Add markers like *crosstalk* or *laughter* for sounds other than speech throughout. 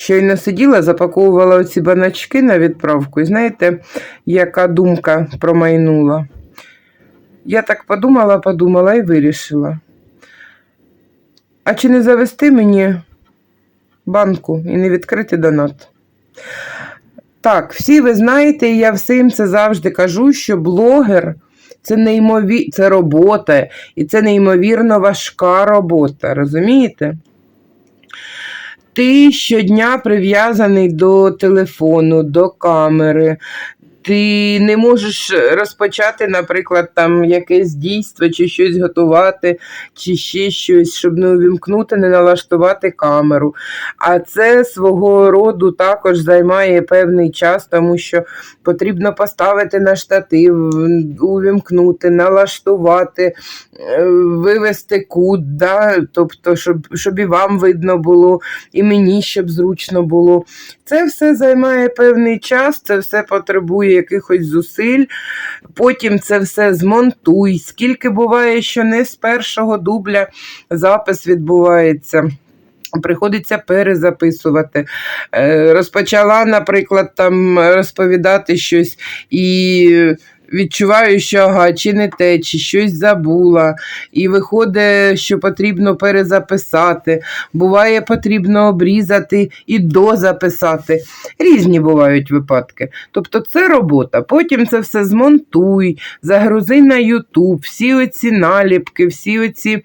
Щойно сиділа, запаковувала оці баначки на відправку, і знаєте, яка думка промайнула. Я так подумала, подумала і вирішила. А чи не завести мені банку і не відкрити донат? Так, всі ви знаєте, і я всім це завжди кажу, що блогер це неймові... це робота, і це неймовірно важка робота, розумієте? Ти щодня прив'язаний до телефону, до камери. Ти не можеш розпочати, наприклад, там якесь дійство, чи щось готувати, чи ще щось, щоб не увімкнути, не налаштувати камеру. А це свого роду також займає певний час, тому що потрібно поставити на штатив, увімкнути, налаштувати, е, вивести кут, да? тобто, щоб, щоб і вам видно було, і мені щоб зручно було. Це все займає певний час, це все потребує якихось зусиль. Потім це все змонтуй. Скільки буває, що не з першого дубля запис відбувається. Приходиться перезаписувати. Е, Розпочала, наприклад, там розповідати щось і відчуваю, що ага, чи не те, чи щось забула. І виходить, що потрібно перезаписати. Буває, потрібно обрізати і дозаписати. Різні бувають випадки. Тобто це робота. Потім це все змонтуй, загрузи на YouTube, всі оці наліпки, всі оці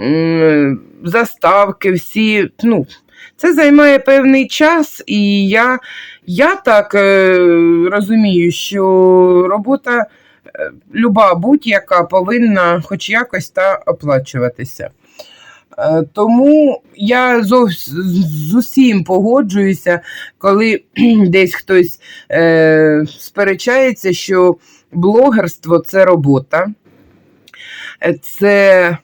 м, заставки, всі. ну, це займає певний час, і я, я так е, розумію, що робота е, люба будь-яка повинна хоч якось та оплачуватися. Е, Тому я зовс- з усім погоджуюся, коли *clears throat* десь хтось е, сперечається, що блогерство це робота, Е, це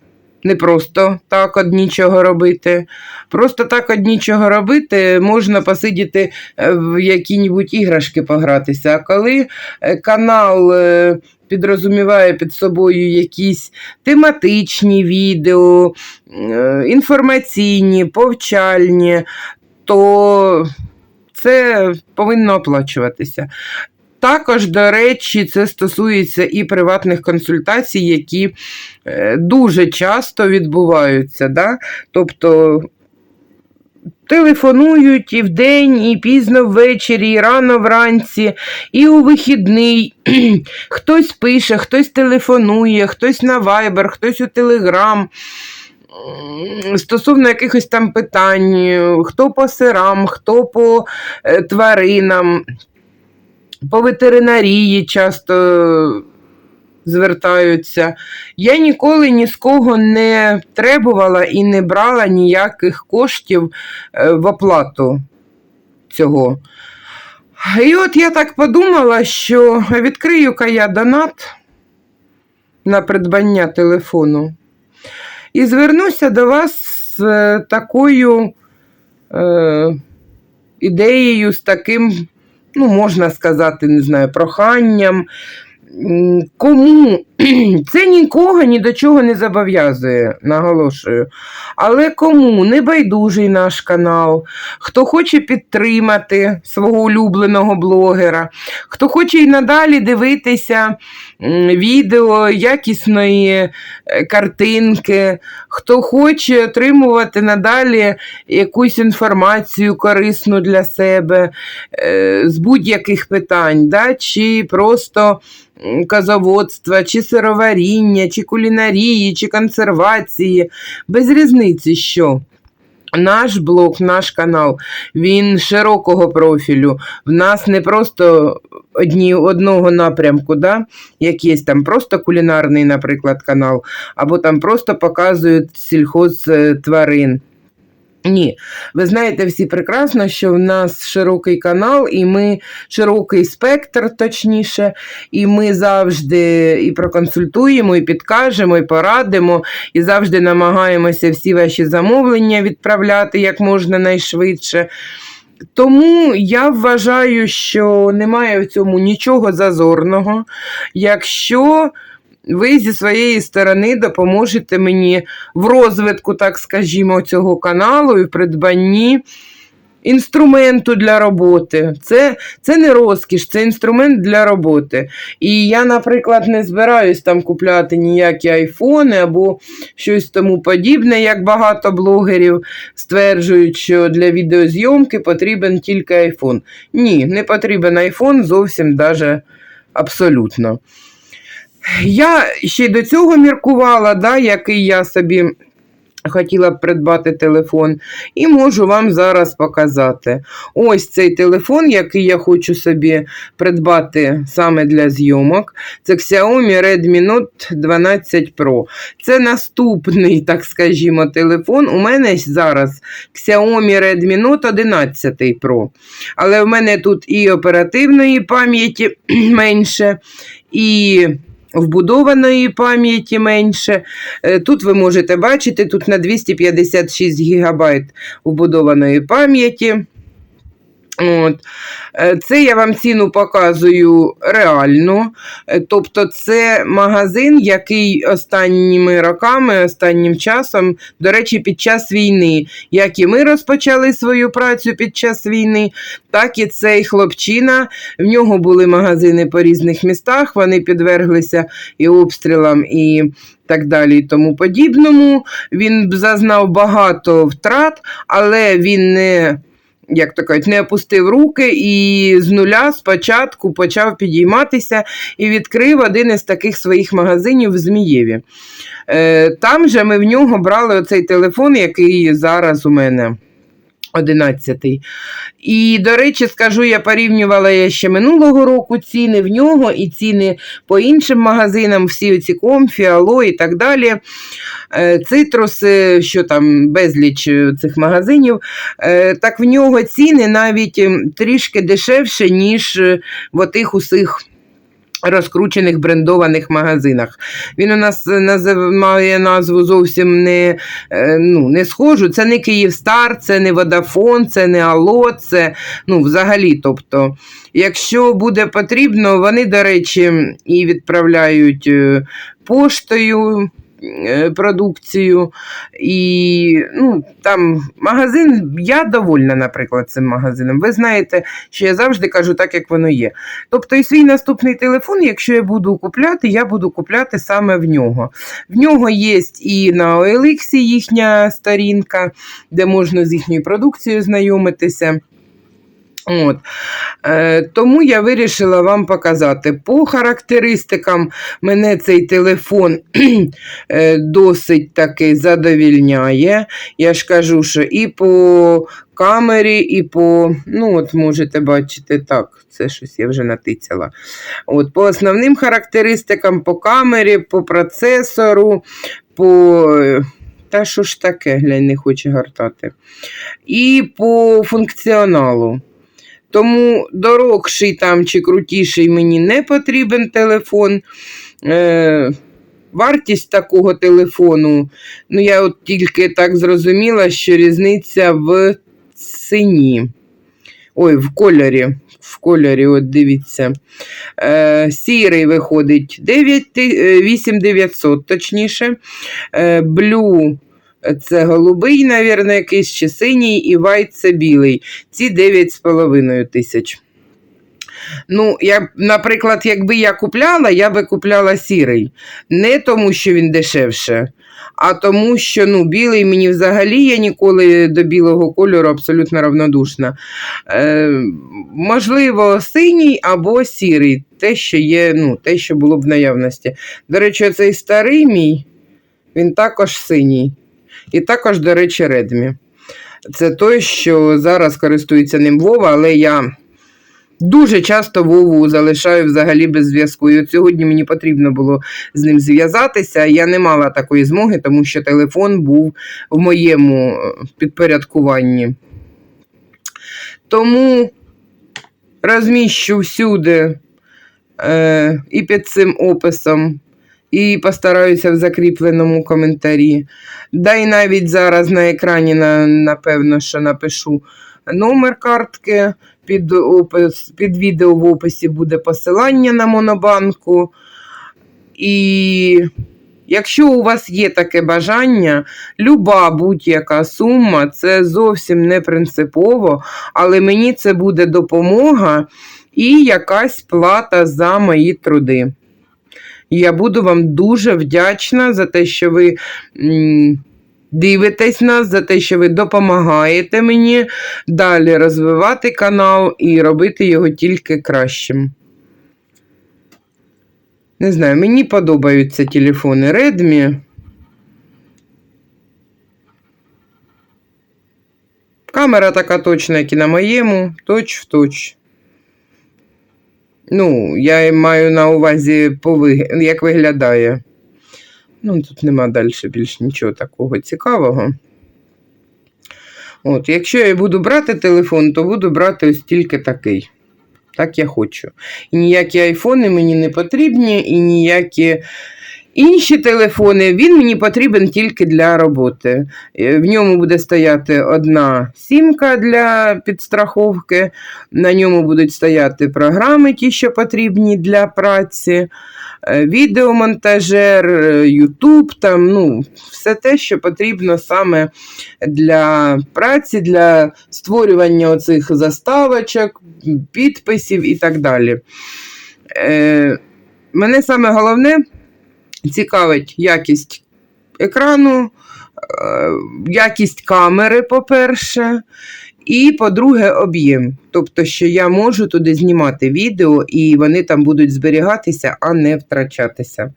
не просто так од нічого робити. Просто так од нічого робити можна посидіти е, в які-небудь іграшки погратися. А коли е, канал е, підрозуміває під собою якісь тематичні відео, інформаційні, повчальні, то це повинно оплачуватися. Також, до речі, це стосується і приватних консультацій, які е, дуже часто відбуваються. Да? Тобто телефонують і вдень, і пізно ввечері, і рано вранці, і у вихідний. *clears throat* хтось пише, хтось телефонує, хтось на Viber, хтось у Telegram. Стосовно якихось там питань, хто по сирам, хто по е, тваринам, по ветеринарії часто звертаються. Я ніколи ні з кого не требувала і не брала ніяких коштів е, в оплату цього. І от я так подумала, що відкрию-ка я донат на придбання телефону і звернуся до вас з е, такою е, ідеєю, з таким, ну, можна сказати, не знаю, проханням. Кому *clears throat* це нікого ні до чого не зобов'язує, наголошую. Але кому не байдужий наш канал, хто хоче підтримати свого улюбленого блогера, хто хоче і надалі дивитися відео якісної е, картинки, хто хоче отримувати надалі якусь інформацію корисну для себе е, з будь-яких питань, да? чи просто казоводства, чи сироваріння, чи кулінарії, чи консервації, без різниці що. Наш блог, наш канал, він широкого профілю. В нас не просто одні, одного напрямку, да? як є там просто кулінарний, наприклад, канал, або там просто показують сільхоз е, тварин. Ні, ви знаєте всі прекрасно, що в нас широкий канал, і ми широкий спектр, точніше, і ми завжди і проконсультуємо, і підкажемо, і порадимо, і завжди намагаємося всі ваші замовлення відправляти як можна найшвидше. Тому я вважаю, що немає в цьому нічого зазорного. Якщо ви зі своєї сторони допоможете мені в розвитку, так скажімо, цього каналу і в придбанні інструменту для роботи. Це, це не розкіш, це інструмент для роботи. І я, наприклад, не збираюсь там купляти ніякі айфони або щось тому подібне, як багато блогерів стверджують, що для відеозйомки потрібен тільки айфон. Ні, не потрібен айфон зовсім даже абсолютно. Я ще й до цього міркувала, да, який я собі хотіла б придбати телефон, і можу вам зараз показати. Ось цей телефон, який я хочу собі придбати саме для зйомок. Це Xiaomi Redmi Note 12 Pro. Це наступний, так скажімо, телефон. У мене зараз Xiaomi Redmi Note 11 Pro. Але в мене тут і оперативної пам'яті *clears throat* менше, і вбудованої пам'яті менше. Е, Тут ви можете бачити, тут на 256 ГБ вбудованої пам'яті. От. Е, Це я вам ціну показую реально. Е, Тобто, це магазин, який останніми роками, останнім часом, до речі, під час війни, як і ми розпочали свою працю під час війни, так і цей хлопчина. В нього були магазини по різних містах, вони підверглися і обстрілам, і так далі, і тому подібному. Він зазнав багато втрат, але він не як то кажуть, не опустив руки і з нуля спочатку почав підійматися і відкрив один із таких своїх магазинів в Змієві. Е, Там же ми в нього брали оцей телефон, який зараз у мене. 11. І, до речі, скажу, я порівнювала я ще минулого року ціни в нього і ціни по іншим магазинам, всі ці комфі, ало і так далі. Е, Цитруси, що там безліч е, цих магазинів, е, так в нього ціни навіть ем, трішки дешевше, ніж в отих усіх розкручених брендованих магазинах. Він у нас е, має назву зовсім не, е, ну, не схожу. Це не Київстар, це не Водафон, це не Ало, це ну, взагалі. Тобто, якщо буде потрібно, вони, до речі, і відправляють е, поштою. Е, Продукцію і ну, там магазин, я довольна, наприклад, цим магазином. Ви знаєте, що я завжди кажу так, як воно є. Тобто, і свій наступний телефон, якщо я буду купляти, я буду купляти саме в нього. В нього є і на OLX їхня сторінка, де можна з їхньою продукцією знайомитися. От. Е, тому я вирішила вам показати. По характеристикам мене цей телефон *clears throat* е, досить таки задовільняє. Я ж кажу, що і по камері, і по, ну от можете бачити так, це щось я вже натицяла. От, По основним характеристикам, по камері, по процесору, по. е, Та що ж таке, глянь, не хоче гортати. І по функціоналу. Тому дорогший там чи крутіший мені не потрібен телефон. Е, вартість такого телефону, ну я от тільки так зрозуміла, що різниця в ціні. Ой, в кольорі. В кольорі, от дивіться. Е, сірий виходить 9, е, 8900, точніше. Е, блю це голубий, мабуть, якийсь чи синій, і вайт це білий. Ці 9,5 тисяч. Ну, я, наприклад, якби я купляла, я би купляла сірий. Не тому, що він дешевше, а тому, що ну, білий мені взагалі я ніколи до білого кольору абсолютно равнодушна. Е, можливо, синій або сірий, те, що є, ну, те, що було б в наявності. До речі, цей старий мій, він також синій. І також, до речі, Redmi. Це той, що зараз користується ним Вова, але я дуже часто Вову залишаю взагалі без зв'язку. І от сьогодні мені потрібно було з ним зв'язатися. Я не мала такої змоги, тому що телефон був в моєму е, підпорядкуванні. Тому розміщу всюди е, і під цим описом і постараюся в закріпленому коментарі. Да і навіть зараз на екрані, напевно, що напишу номер картки. Під, опис, під відео в описі буде посилання на монобанку. І якщо у вас є таке бажання, люба будь-яка сума, це зовсім не принципово, але мені це буде допомога і якась плата за мої труди. Я буду вам дуже вдячна за те, що ви дивитесь нас, за те, що ви допомагаєте мені далі розвивати канал і робити його тільки кращим. Не знаю, мені подобаються телефони Redmi. Камера така точна, як і на моєму, точ в точ. Ну, я маю на увазі, як виглядає. Ну, тут нема далі більш нічого такого цікавого. От, якщо я буду брати телефон, то буду брати ось тільки такий. Так я хочу. І ніякі айфони мені не потрібні, і ніякі інші телефони. Він мені потрібен тільки для роботи. Е, В ньому буде стояти одна сімка для підстраховки, на ньому будуть стояти програми, ті, що потрібні для праці, е, відеомонтажер, е, Ютуб, там, ну, все те, що потрібно саме для праці, для створювання оцих заставочок, підписів і так далі. Мене саме головне цікавить якість екрану, е, якість камери, по-перше, і, по-друге, об'єм. Тобто, що я можу туди знімати відео, і вони там будуть зберігатися, а не втрачатися.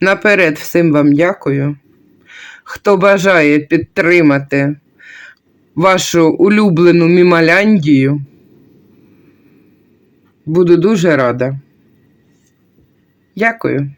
Наперед всім вам дякую. Хто бажає підтримати вашу улюблену Мімаляндію, буду дуже рада. Дякую.